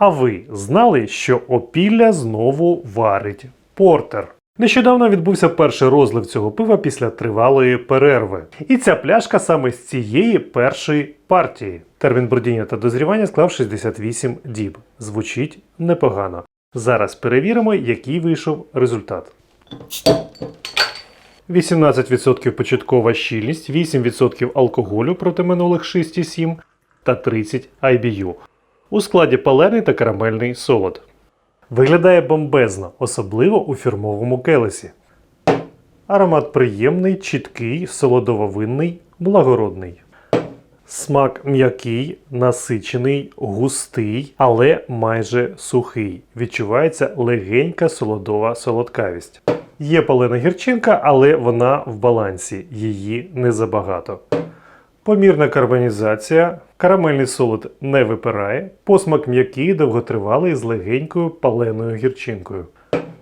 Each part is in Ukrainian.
А ви знали, що опілля знову варить портер? Нещодавно відбувся перший розлив цього пива після тривалої перерви. І ця пляшка саме з цієї першої партії. Термін бродіння та дозрівання склав 68 діб. Звучить непогано. Зараз перевіримо, який вийшов результат. 18% початкова щільність, 8% алкоголю проти минулих 6,7 та 30 IBU. У складі палений та карамельний солод. Виглядає бомбезно, особливо у фірмовому келесі. Аромат приємний, чіткий, солодово-винний, благородний. Смак м'який, насичений, густий, але майже сухий. Відчувається легенька солодова солодкавість. Є палена гірчинка, але вона в балансі, її не забагато. Помірна карбонізація, карамельний солод не випирає, посмак м'який, довготривалий з легенькою паленою гірчинкою.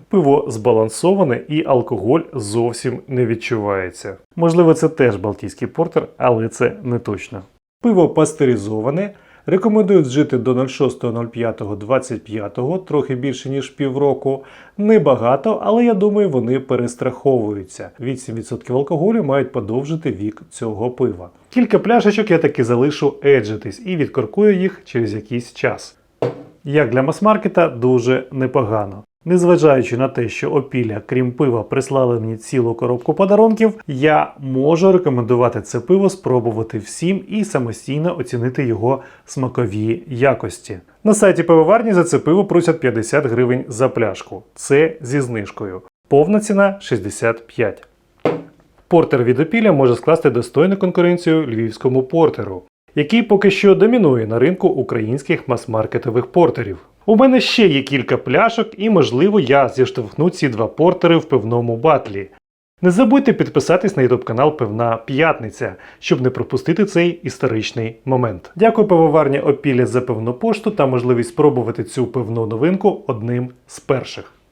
Пиво збалансоване і алкоголь зовсім не відчувається. Можливо, це теж балтійський портер, але це не точно. Пиво пастеризоване. Рекомендують жити до 06.05.25, трохи більше ніж півроку. Небагато, але я думаю, вони перестраховуються. 8% алкоголю мають подовжити вік цього пива. Кілька пляшечок я таки залишу еджитись і відкоркую їх через якийсь час. Як для мас-маркета, дуже непогано. Незважаючи на те, що опілля, крім пива, прислали мені цілу коробку подарунків, я можу рекомендувати це пиво спробувати всім і самостійно оцінити його смакові якості. На сайті пивоварні за це пиво просять 50 гривень за пляшку. Це зі знижкою. Повна ціна 65. Портер від опілля може скласти достойну конкуренцію львівському портеру, який поки що домінує на ринку українських мас-маркетових портерів. У мене ще є кілька пляшок, і можливо я зіштовхну ці два портери в пивному батлі. Не забудьте підписатись на YouTube канал Пивна П'ятниця, щоб не пропустити цей історичний момент. Дякую пивоварні Опілля за пивну пошту та можливість спробувати цю пивну новинку одним з перших.